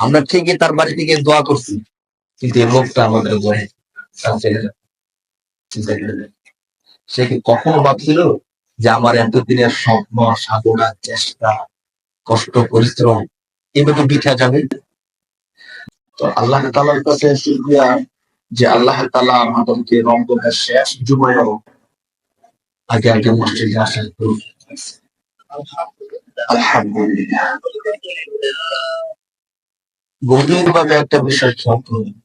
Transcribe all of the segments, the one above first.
আমরা ঠিকই তার বাড়ি থেকে দোয়া করছি। কিন্তু এই লোকটা আমাদের দেখ। সে কি কখনো ভাবছিল যে আমার এতদিনের স্বপ্ন, সাধনা, চেষ্টা, কষ্ট, পরিশ্রম, এভাবে বিঠা যাবে? তো আল্লাহ তালার কাছে যে আল্লাহ তালা আমাদেরকে রমজানের শেষ জুমায়ও আগে আগে মসজিদে আসার আলহামদুলিল্লাহ। গভীর ভাবে একটা বিষয় খেয়াল করুন।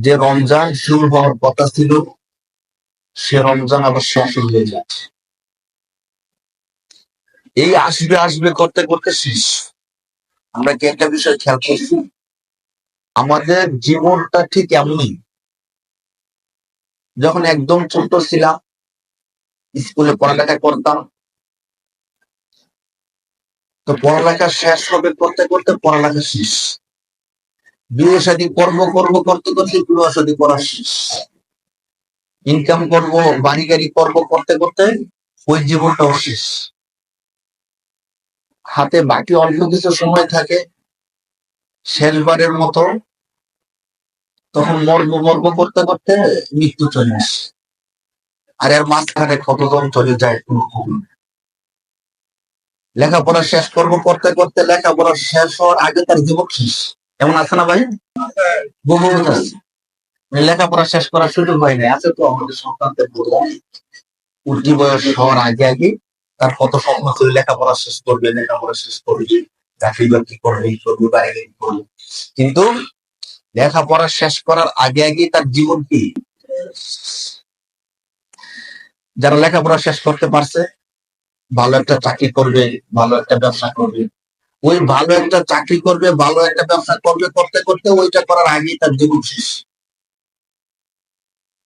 যে রমজান শুরু হওয়ার কথা ছিল, সে রমজান আবার শেষ হয়ে যাচ্ছে। এই আসবে আসবে করতে করতে শেষ। আমরা কি একটা বিষয় খেয়াল করছি? আমাদের জীবনটা ঠিক এমনই। যখন একদম ছোট ছিলাম, স্কুলে পড়ালেখা করতাম তো পড়ালেখা শেষ হবে করতে করতে পড়ালেখা শেষ। বিয়ে শাদী কর্ম করব, করতে করতে বিবাহ শাদী করা শেষ। ইনকাম করব, বাড়ি গাড়ি করব করতে করতে ওই জীবনটাও শেষ। হাতে বাকি অল্প কিছু সময় থাকে, শেষবারের মতো তখন মর্ব মর্ব করতে করতে মৃত্যু চলে আসে। আর এর মাঝখানে কতজন চলে যায় কোনো খবর। লেখাপড়া শেষ করব করতে করতে লেখাপড়া শেষ হওয়ার আগে তার জীবন শেষ। এমন আছে না ভাই? বহু আছে মানে লেখাপড়া শেষ করার সুযোগ হয় না আছে তো আমাদের সন্তানদের বলব। উঠতি বয়স হওয়ার আগে আগে তার কত স্বপ্ন ছিল লেখাপড়া শেষ করবে লেখাপড়া শেষ করবে। চাকরি বাকরি করবে এই করবে বাইরে করবে। কিন্তু লেখাপড়া শেষ করার আগে আগে তার জীবন কি? যারা লেখাপড়া শেষ করতে পারছে ভালো একটা চাকরি করবে, ভালো একটা ব্যবসা করবে। ওই ভালো একটা চাকরি করবে, ভালো একটা ব্যবসা করবে, করতে করতে ওইটা করার আগেই তার জীবন শেষ।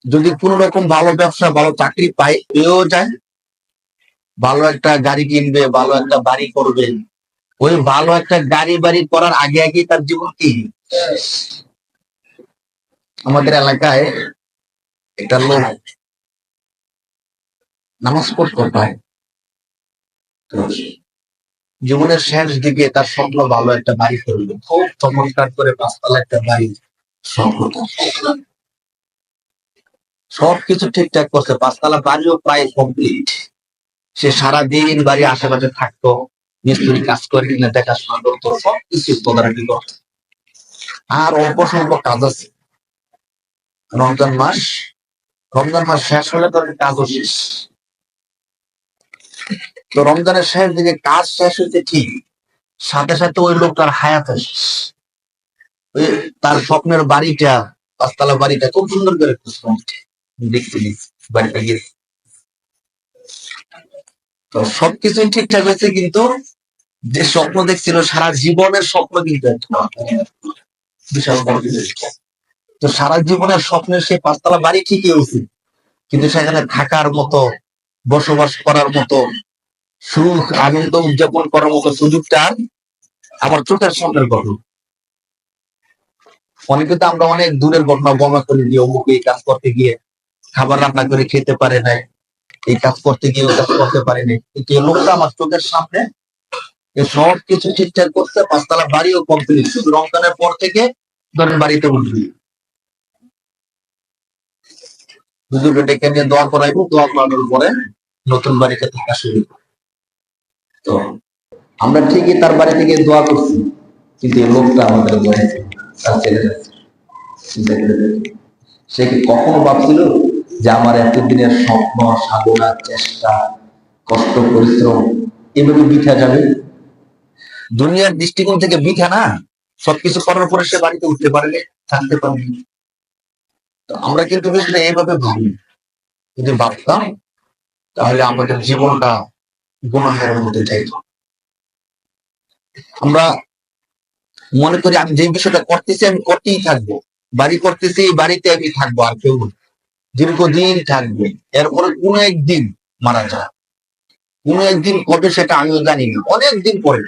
যদি কোন রকম ভালো ব্যবসা, ভালো চাকরি পাই পেয়েও যায়, ভালো একটা গাড়ি কিনবে, ভালো একটা বাড়ি করবে, ওই ভালো একটা গাড়ি বাড়ি করার আগে আগে তার জীবন কি? আমাদের এলাকায় একটা লোক নামাজ পড়তে তো জীবনের শেষ দিকে তার স্বপ্ন ভালো একটা বাড়ি করবে খুব চমৎকার করে পাঁচতলা একটা বাড়ি। সবকিছু ঠিকঠাক করছে, পাঁচতলা বাড়িও প্রায় কমপ্লিট সে সারা দিন বাড়ি আশেপাশে থাকতো, মিস্ত্রি কাজ করে কিনা দেখাশোনা করতো, সবকিছু তদারকি করতো। আর অল্প স্বল্প কাজ আছে। রমজান মাস রমজান মাস শেষ হলে তার কাজও শেষ। তো রমজানের শেষ দিকে কাজ শেষ হইতে ঠিক সাথে সাথে ওই লোকটার হায়াত ওই তার স্বপ্নের বাড়িটা, পাঁচতলা বাড়িটা খুব সুন্দর করে দেখতে বাড়িটা গিয়ে। তো সবকিছুই ঠিকঠাক হয়েছে কিন্তু যে স্বপ্ন দেখছিল, সারা জীবনের স্বপ্ন কিন্তু বিশাল বড় তো সারা জীবনের স্বপ্নের সেই পাঁচতলা বাড়ি ঠিকই হয়েছে, কিন্তু সেখানে থাকার মতো, বসবাস করার মতো সুখ, আনন্দ উদযাপন করার মতো সুযোগটা আমার চোখের সামনের ঘটনা অনেকে তো আমরা অনেক দূরের ঘটনা বর্ণনা করে দিই অমুক এই কাজ করতে গিয়ে খাবার রান্না করে খেতে পারে নাই, এই কাজ করতে গিয়ে কাজ করতে পারে নাই। কিন্তু লোকটা আমার চোখের সামনে সব কিছু ঠিকঠাক করতে পাঁচতলা বাড়িও কমপ্লিট শুধু রমজানের পর থেকে ধরেন বাড়িতে উঠবি হুজুরকে ডেকে নিয়ে দোয়া করাইবো, দোয়া করানোর পরে নতুন বাড়িতে থাকা শুরু। তো আমরা ঠিকই তার বাড়ি থেকে দোয়া করছি, কিন্তু এই লোকটা আমাদের তার। সে কি কখনো ভাবছিল যে আমার এতদিনের স্বপ্ন, সাধনা, চেষ্টা, কষ্ট, পরিশ্রম এভাবে বিঠা যাবে? দুনিয়ার দৃষ্টিকোণ থেকে বিঠা না। সবকিছু করার পরে সে বাড়িতে উঠতে পারলে থাকতে পারবে তো আমরা কিন্তু এইভাবে ভাবি। যদি ভাবতাম, তাহলে আমাদের জীবনটা গুণাহের মধ্যে যাইত। আমরা মনে করি আমি যে বিষয়টা করতেছি, আমি করতেই থাকব। বাড়ি করতেছি বাড়িতে আমি থাকব আর কেউ দীর্ঘদিন থাকবে। এরপরে কোনো একদিন মারা যায় কোনো একদিন কবে সেটা আমিও জানি না। অনেক দিন পরে।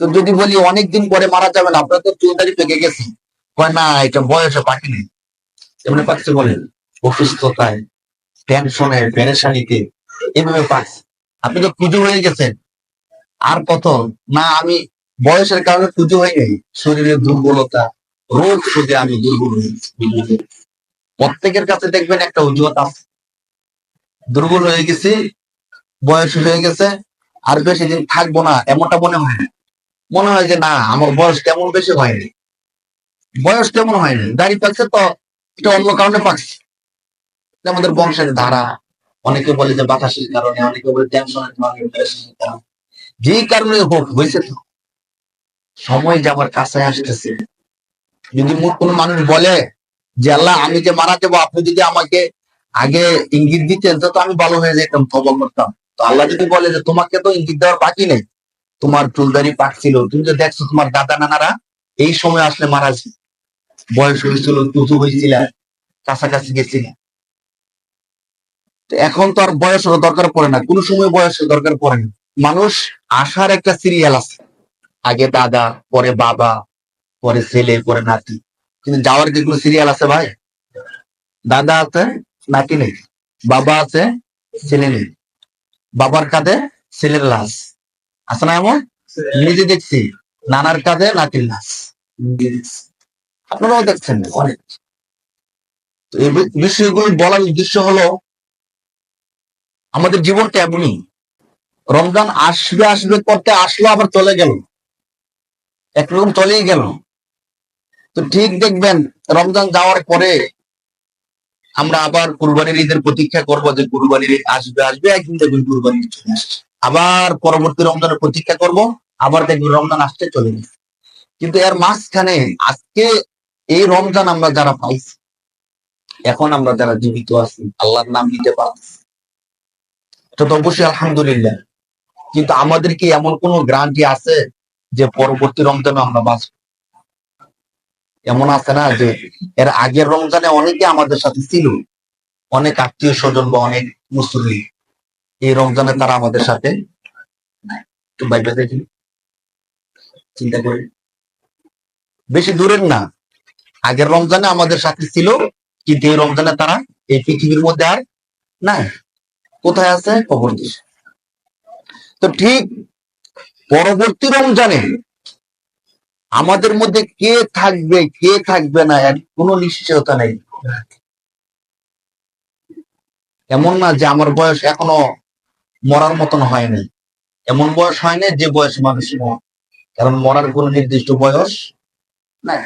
তো যদি বলি অনেকদিন পরে মারা যাবে না আপনার তো চুলদারি পেকে গেছে কয়, না, এটা বয়সে পাখি নেই। এমনি পাচ্ছে বলেন। অসুস্থতায় টেনশনে পেরেশানিতে, এভাবে পাচ্ছে আপনি তো পুজো হয়ে গেছেন। আর কত? না, আমি বয়সের কারণে পুজো হয় নাই শরীরের দুর্বলতা রোগ শুধু আমি দুর্বল হয়েছি প্রত্যেকের কাছে দেখবেন একটা অজুহাত আছে। দুর্বল হয়ে গেছি, বয়স হয়ে গেছে, আর বেশি দিন থাকব না, এমনটা মনে হয় না। মনে হয় যে, না, আমার বয়স তেমন বেশি হয়নি। বয়স তেমন হয়নি। দাড়ি পাকছে তো, এটা অন্য কারণে পাকছে। আমাদের বংশের ধারা অনেকে বলে যে বাতাসের কারণে, অনেকে বলে টেনশনের কারণে depression-এর কারণে। হোক, হয়েছে তো। সময় যে আমার কাছে আসতেছে। যদি কোনো মানুষ বলে যে, আল্লাহ, আমি যে মারা যাব, আপনি যদি আমাকে আগে ইঙ্গিত দিতেন, তো আমি ভালো হয়ে যেতাম তবা করতাম। তো আল্লাহ যদি বলে যে, তোমাকে তো ইঙ্গিত দেওয়ার বাকি নেই। তোমার চুলদারি পাকছিল তুমি তো দেখছ তোমার দাদা নানারা এই সময় আসলে মারা যায় বয়স হয়েছিল তুতু হয়েছিল, কাছাকাছি গেছিল। তো এখন তো আর বয়সের দরকার পড়ে না। কোনো সময় বয়সের দরকার পড়ে না। মানুষ আসার একটা সিরিয়াল আছে। আগে দাদা, পরে বাবা, পরে ছেলে, পরে নাতি। কিন্তু যাওয়ার যেগুলো সিরিয়াল আছে ভাই? দাদা আছে, নাতি নেই। বাবা আছে, ছেলে নেই। বাবার কাঁধে ছেলের লাশ। আছে না এমন? নিজে দেখছি। নানার কাঁধে নাতির লাশ। আপনারাও দেখছেন অনেক। বিষয়গুলো বলার উদ্দেশ্য হলো আমাদের জীবনটা এমনই। রমজান আসবে আসবে করতে আসলো, আবার চলে গেল। একরকম চলেই গেল। তো ঠিক দেখবেন, রমজান যাওয়ার পরে আমরা আবার কুরবানির ঈদের প্রতীক্ষা করব যে কুরবানির ঈদ আসবে আসবে, একদিন দেখবেন কুরবানির চলে আসছে। আবার পরবর্তী রমজানের প্রতীক্ষা করব, আবার দেখবেন রমজান আসতে চলে গেছে। কিন্তু এর মাঝখানে আজকে এই রমজান আমরা যারা পাইছি, এখন আমরা যারা জীবিত আছি, আল্লাহর নাম নিতে পারছি এটা তো অবশ্যই আলহামদুলিল্লাহ। কিন্তু আমাদের কি এমন কোন গ্রান্টি আছে যে পরবর্তী রমজানে আমরা বাঁচব? এমন আছে না যে এর আগের রমজানে অনেকে আমাদের সাথে ছিল। অনেক আত্মীয় স্বজন বা অনেক মুসল্লি এই রমজানে তারা আমাদের সাথে দেখি। চিন্তা করি। বেশি দূরের না। আগের রমজানে আমাদের সাথে ছিল, কিন্তু এই রমজানে তারা এই পৃথিবীর মধ্যে আর নাই। কোথায় আছে? কবর দেশে তো ঠিক পরবর্তী রমজানে আমাদের মধ্যে কে থাকবে কে থাকবে না এর কোনো নিশ্চয়তা নেই। এমন না যে আমার বয়স এখনও মরার মতন হয়নি। এমন বয়স হয়নি যে বয়স মানুষ। কারণ মরার কোনো নির্দিষ্ট বয়স না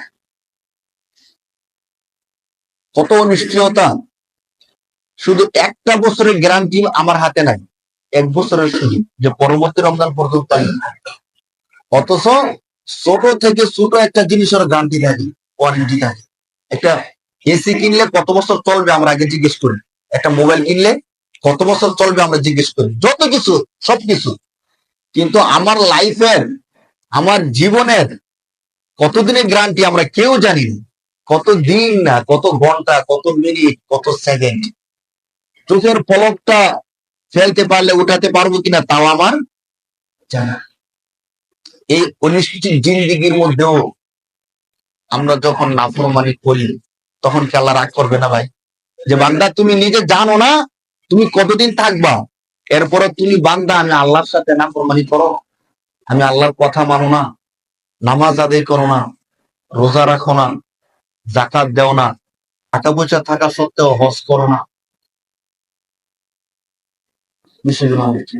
কত অনিশ্চয়তা শুধু একটা বছরের গ্যারান্টি আমার হাতে নাই। এক বছরের সুযোগ যে পরবর্তী রমজান পর্যন্ত অথচ ছোট থেকে ছোট একটা জিনিসের গ্যারান্টি থাকে ওয়ারেন্টি থাকে। একটা এসি কিনলে কত বছর চলবে আমরা আগে জিজ্ঞেস করি। একটা মোবাইল কিনলে কত বছর চলবে আমরা জিজ্ঞেস করি। যত কিছু সবকিছু কিন্তু আমার লাইফের আমার জীবনের কতদিনের গ্যারান্টি আমরা কেউ জানি না কত দিন না, কত ঘণ্টা, কত মিনিট কত সেকেন্ড চোখের পলকটা ফেলতে পারলে, উঠাতে পারব কিনা তাও আমার জানা এই অনিশ্চিত জিন্দিগির মধ্যেও আমরা যখন নাফরমানি করি, তখন আল্লাহ রাগ করবে না ভাই? যে বান্দা, তুমি নিজে জানো না, তুমি কতদিন থাকবা? এরপরে তুমি বান্দা, আমি আল্লাহর সাথে নাফরমানি করো। আমি আল্লাহর কথা মানো না, নামাজ আদায় করো না, রোজা রাখো না জাকাত দেও না, টাকা পয়সা থাকা সত্ত্বেও হজ করো না। বিষয়গুলো আমি দেখি।